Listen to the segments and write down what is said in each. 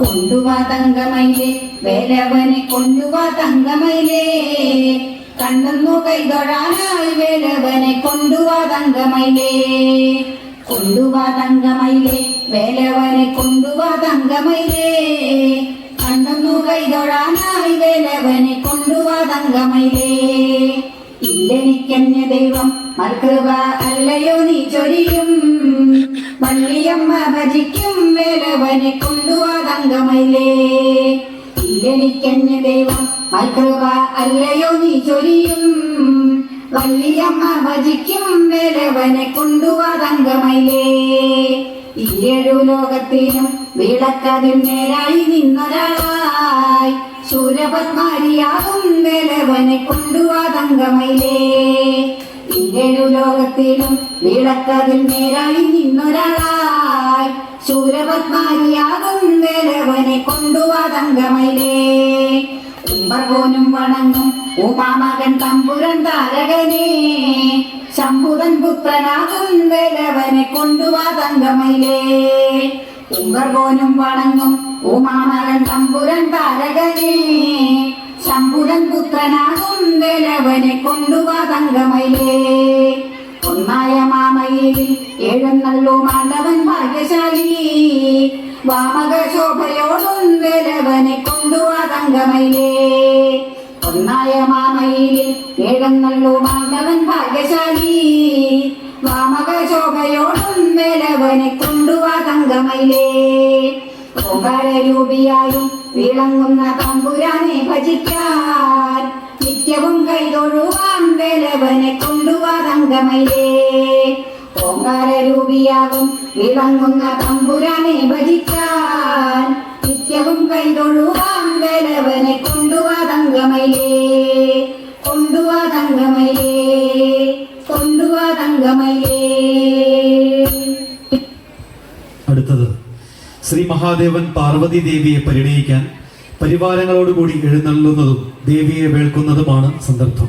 കൊണ്ടുവാ തങ്കമയിലേ വേലവനെ കൊണ്ടുവാ തങ്കമയിലേ. കണ്ണൊന്നു കൈതൊഴാനായി വേലവനെ കൊണ്ടുവാ തങ്കമയിലേ. കൊണ്ടുവാ തങ്കമയിലേ വേലവനെ കൊണ്ടുവാ തങ്കമയിലേ. കണ്ണൊന്നു കൈതൊഴാനായി വേലവനെ കൊണ്ടുവാ തങ്കമയിലേ. ഇല്ലെനിക്കന്യ ദൈവം മർക്കൃപ അല്ലയോ നീ ചൊരിയും. വള്ളിയമ്മ ഭജിക്കും വേലവനെ കൊണ്ടുവാ തങ്കമയിലേ. ഇല്ലെനിക്കന്യ ദൈവം മർക്കൃപ അല്ലയോ നീ ചൊരിയും. വള്ളിയമ്മ ഭജിക്കും വേലവനെ കൊണ്ടുവാ ഈയൊരു ലോകത്തിനും വിളക്കതിൽ നേരായി നിന്നൊരാളായി. ശൂരപത്മാരിയാകും വേലവനെ കൊണ്ടുവാതങ്കമയിലേ ഈയൊരു ലോകത്തിലും വിളക്കതിൽ നേരായി നിന്നൊരാളായി. ശൂരപത്മാരിയാകും വേലവനെ കൊണ്ടുവാതങ്കമയിലേ കുംഭകോനും വണങ്ങും ഉപാമകൻ തമ്പുരൻ താരകനെ. ശംഭുതൻ പുത്രനാകും വേലവനെ കൊണ്ടുവാതങ്കമയിലേ കുംഭകോനും വണങ്ങും ഉമാമകൻ തമ്പുരൻ താരകനെ. ശംഭുതൻ പുത്രനാകും വേലവനെ കൊണ്ടുവാ തങ്കമയിലേ ഒന്നായ എഴുന്നള്ളു മാണ്ടവൻ ഭാഗ്യശാലി. വാമക ശോഭയോടും കൊണ്ടു കൊണ്ടുവാ തങ്കമയിലേ ഒന്നായ മാമയിൽ എഴുന്നള്ളു മാണ്ടവൻ ഭാഗ്യശാലി. വാമക ശോഭയോടും കൊണ്ടു കൊണ്ടുവാ തങ്കമയിലേ ഓകാരൂപിയായും വിളങ്ങുന്ന തമ്പുരാനെ ഭജിക്കാൻ നിത്യവും കൈതൊഴുവാൻ വേലവനെ കൊണ്ടുവാ തങ്കമയിലേ ഓങ്കാരൂപിയാകും വിളങ്ങുന്ന തമ്പുരാനെ ഭജിക്കാൻ. നിത്യവും കൈതൊഴുവാൻ വേലവനെ കൊണ്ടുവാ തങ്കമയിലേ കൊണ്ടുവാ തങ്കമയിലേ കൊണ്ടുവാ തങ്കമയിലേ അടുത്തത്. ശ്രീ മഹാദേവൻ പാർവതി ദേവിയെ പരിണയിക്കാൻ പരിവാരങ്ങളോടുകൂടി എഴുന്നള്ളുന്നതും ദേവിയെ വേൾക്കുന്നതുമാണ് സന്ദർഭം.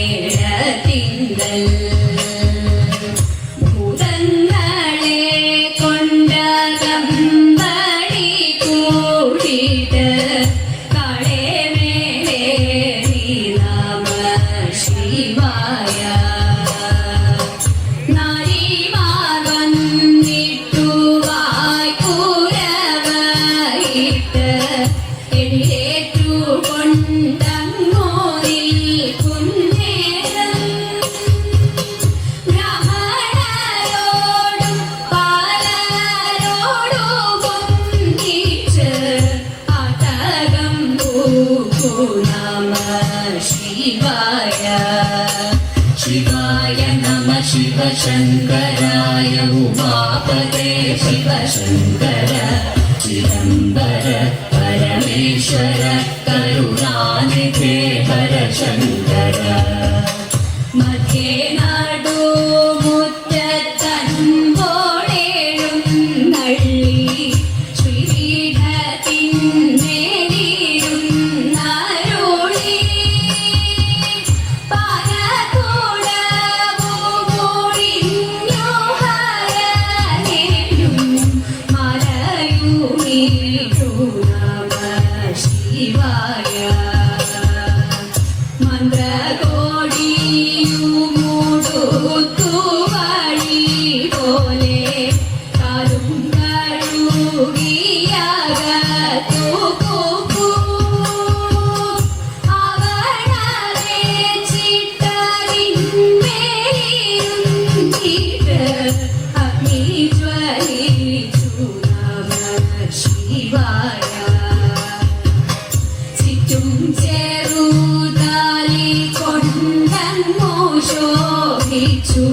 शिवाय शिवाय नमः शिवशङ्कराय उमापदे शिवशङ्कर चिदम्बर परमेश्वर करुणानिधे हरशङ्कर Andrea. ശോഭിച്ചു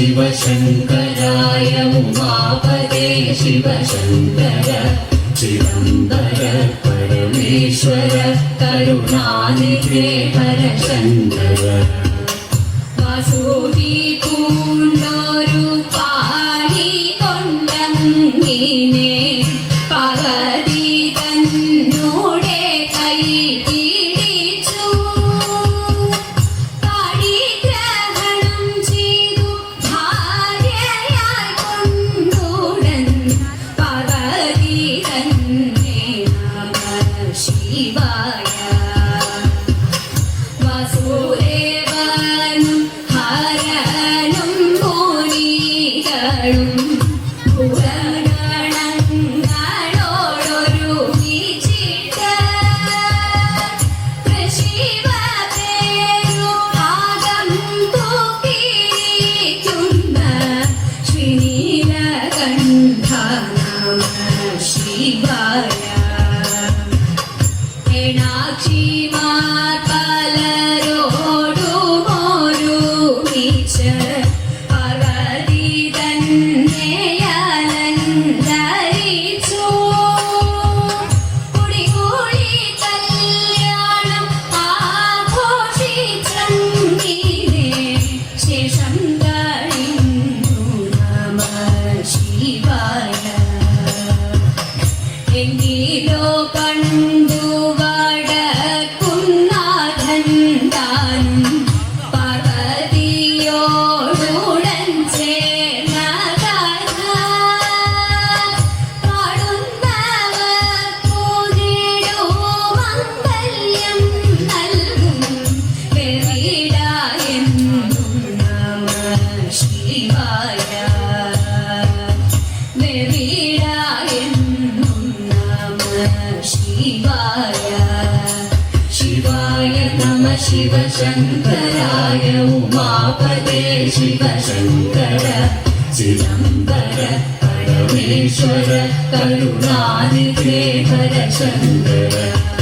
ശിവശങ്കരായ ഉമാപദേ ശിവശങ്കര ചിദംബര പരമേശ്വര കരുണാനിധേ ഹരശങ്കര. വാസുദീപ Bye. Achimata. शिव शङ्कराय उमापदे शिव शङ्कर चिदम्बर परमेश्वर करुणानिधे शङ्कर